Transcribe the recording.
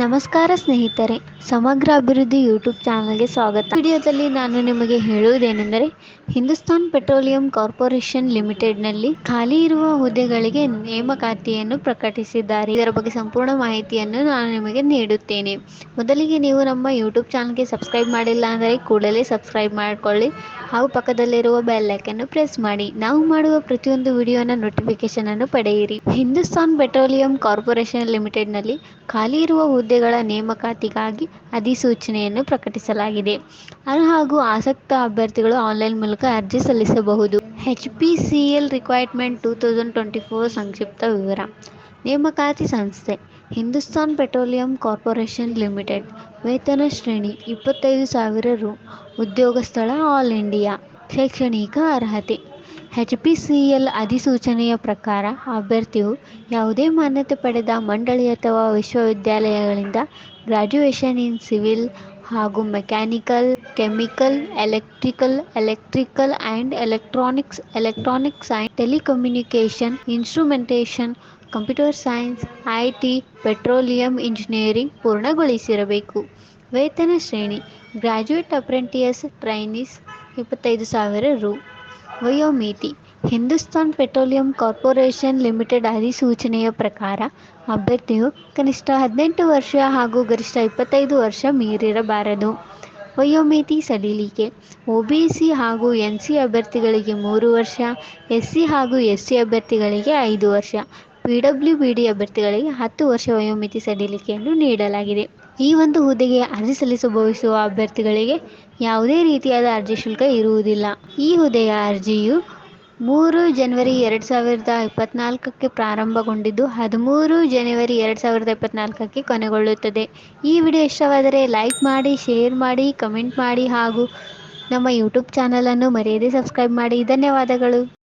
ನಮಸ್ಕಾರ ಸ್ನೇಹಿತರೆ, ಸಮಗ್ರ ಅಭಿವೃದ್ಧಿ ಯೂಟ್ಯೂಬ್ ಚಾನಲ್ಗೆ ಸ್ವಾಗತ. ವಿಡಿಯೋದಲ್ಲಿ ನಾನು ನಿಮಗೆ ಹೇಳುವುದೇನೆಂದರೆ, ಹಿಂದೂಸ್ತಾನ್ ಪೆಟ್ರೋಲಿಯಂ ಕಾರ್ಪೊರೇಷನ್ ಲಿಮಿಟೆಡ್ನಲ್ಲಿ ಖಾಲಿ ಇರುವ ಹುದ್ದೆಗಳಿಗೆ ನೇಮಕಾತಿಯನ್ನು ಪ್ರಕಟಿಸಿದ್ದಾರೆ. ಇದರ ಬಗ್ಗೆ ಸಂಪೂರ್ಣ ಮಾಹಿತಿಯನ್ನು ನಾನು ನಿಮಗೆ ನೀಡುತ್ತೇನೆ. ಮೊದಲಿಗೆ ನೀವು ನಮ್ಮ ಯೂಟ್ಯೂಬ್ ಚಾನಲ್ಗೆ ಸಬ್ಸ್ಕ್ರೈಬ್ ಮಾಡಿಲ್ಲ ಅಂದರೆ ಕೂಡಲೇ ಸಬ್ಸ್ಕ್ರೈಬ್ ಮಾಡಿಕೊಳ್ಳಿ. ಹಾಗೂ ಪಕ್ಕದಲ್ಲಿರುವ ಬೆಲ್ ಐಕನ್ನು ಪ್ರೆಸ್ ಮಾಡಿ. ನಾವು ಮಾಡುವ ಪ್ರತಿಯೊಂದು ವಿಡಿಯೋನ ನೋಟಿಫಿಕೇಶನ್ ಅನ್ನು ಪಡೆಯಿರಿ. ಹಿಂದೂಸ್ತಾನ್ ಪೆಟ್ರೋಲಿಯಂ ಕಾರ್ಪೊರೇಷನ್ ಲಿಮಿಟೆಡ್ನಲ್ಲಿ ಖಾಲಿ ಇರುವ ಹುದ್ದೆಗಳ ನೇಮಕಾತಿಗಾಗಿ ಅಧಿಸೂಚನೆಯನ್ನು ಪ್ರಕಟಿಸಲಾಗಿದೆ. ಅರ್ಹ ಹಾಗೂ ಆಸಕ್ತ ಅಭ್ಯರ್ಥಿಗಳು ಆನ್ಲೈನ್ ಮೂಲಕ ಅರ್ಜಿ ಸಲ್ಲಿಸಬಹುದು. H P C L requirement two thousand twenty four ಸಂಕ್ಷಿಪ್ತ ವಿವರ. ನೇಮಕಾತಿ ಸಂಸ್ಥೆ, ಹಿಂದೂಸ್ತಾನ್ ಪೆಟ್ರೋಲಿಯಂ ಕಾರ್ಪೊರೇಷನ್ ಲಿಮಿಟೆಡ್, ವೇತನ ಶ್ರೇಣಿ ಇಪ್ಪತ್ತೈದು ಸಾವಿರ ರು, ಉದ್ಯೋಗ ಸ್ಥಳ ಆಲ್ ಇಂಡಿಯಾ, ಶೈಕ್ಷಣಿಕ ಅರ್ಹತೆ. ಎಚ್ ಪಿ ಸಿ ಎಲ್ ಅಧಿಸೂಚನೆಯ ಪ್ರಕಾರ ಅಭ್ಯರ್ಥಿಯು ಯಾವುದೇ ಮಾನ್ಯತೆ ಪಡೆದ ಮಂಡಳಿ ಅಥವಾ ವಿಶ್ವವಿದ್ಯಾಲಯಗಳಿಂದ ಗ್ರಾಜ್ಯುಯೇಷನ್ ಇನ್ ಸಿವಿಲ್ ಹಾಗೂ mechanical chemical electrical electrical and electronics electronics and telecommunication instrumentation computer science I T petroleum engineering ಪೂರ್ಣಗೊಳಿಸಿರಬೇಕು. ವೇತನ ಶ್ರೇಣಿ ಗ್ರ್ಯಾಜುಯೇಟ್ ಅಪ್ರೆಂಟಿಯಸ್ ಟ್ರೈನೀಸ್ ಇಪ್ಪತ್ತೈದು ಸಾವಿರ ರು. ವಯೋಮಿತಿ ಹಿಂದೂಸ್ತಾನ್ ಪೆಟ್ರೋಲಿಯಂ ಕಾರ್ಪೊರೇಷನ್ ಲಿಮಿಟೆಡ್ ಅಧಿಸೂಚನೆಯ ಪ್ರಕಾರ, ಅಭ್ಯರ್ಥಿಯು ಕನಿಷ್ಠ ಹದಿನೆಂಟು ವರ್ಷ ಹಾಗೂ ಗರಿಷ್ಠ ಇಪ್ಪತ್ತೈದು ವರ್ಷ ಮೀರಿರಬಾರದು. ವಯೋಮಿತಿ ಸಡಿಲಿಕೆ. ಒ ಬಿ ಸಿ ಹಾಗೂ ಎನ್ ಸಿ ಅಭ್ಯರ್ಥಿಗಳಿಗೆ ಮೂರು ವರ್ಷ ಎಸ್ ಸಿ ಹಾಗೂ ಎಸ್ ಸಿ ಅಭ್ಯರ್ಥಿಗಳಿಗೆ ಐದು ವರ್ಷ. ಪಿ ಡಬ್ಲ್ಯೂ ಬಿ ಡಿ ಅಭ್ಯರ್ಥಿಗಳಿಗೆ ಹತ್ತು ವರ್ಷ ವಯೋಮಿತಿ ಸಡಿಲಿಕೆಯನ್ನು ನೀಡಲಾಗಿದೆ. ಈ ಒಂದು ಹುದ್ದೆಗೆ ಅರ್ಜಿ ಸಲ್ಲಿಸ ಬಯಸುವ ಅಭ್ಯರ್ಥಿಗಳಿಗೆ ಯಾವುದೇ ರೀತಿಯಾದ ಅರ್ಜಿ ಶುಲ್ಕ ಇರುವುದಿಲ್ಲ. ಈ ಹುದ್ದೆಯ ಅರ್ಜಿಯು ಮೂರು ಜನವರಿ ಎರಡು ಸಾವಿರದ ಇಪ್ಪತ್ತ್ನಾಲ್ಕಕ್ಕೆ ಪ್ರಾರಂಭಗೊಂಡಿದ್ದು, ಹದಿಮೂರು ಜನವರಿ ಎರಡು ಸಾವಿರದ ಇಪ್ಪತ್ತ್ನಾಲ್ಕಕ್ಕೆ ಕೊನೆಗೊಳ್ಳುತ್ತದೆ. ಈ ವಿಡಿಯೋ ಇಷ್ಟವಾದರೆ ಲೈಕ್ ಮಾಡಿ, ಶೇರ್ ಮಾಡಿ, ಕಮೆಂಟ್ ಮಾಡಿ ಹಾಗೂ ನಮ್ಮ ಯೂಟ್ಯೂಬ್ ಚಾನಲನ್ನು ಮರೆಯದೇ ಸಬ್ಸ್ಕ್ರೈಬ್ ಮಾಡಿ. ಧನ್ಯವಾದಗಳು.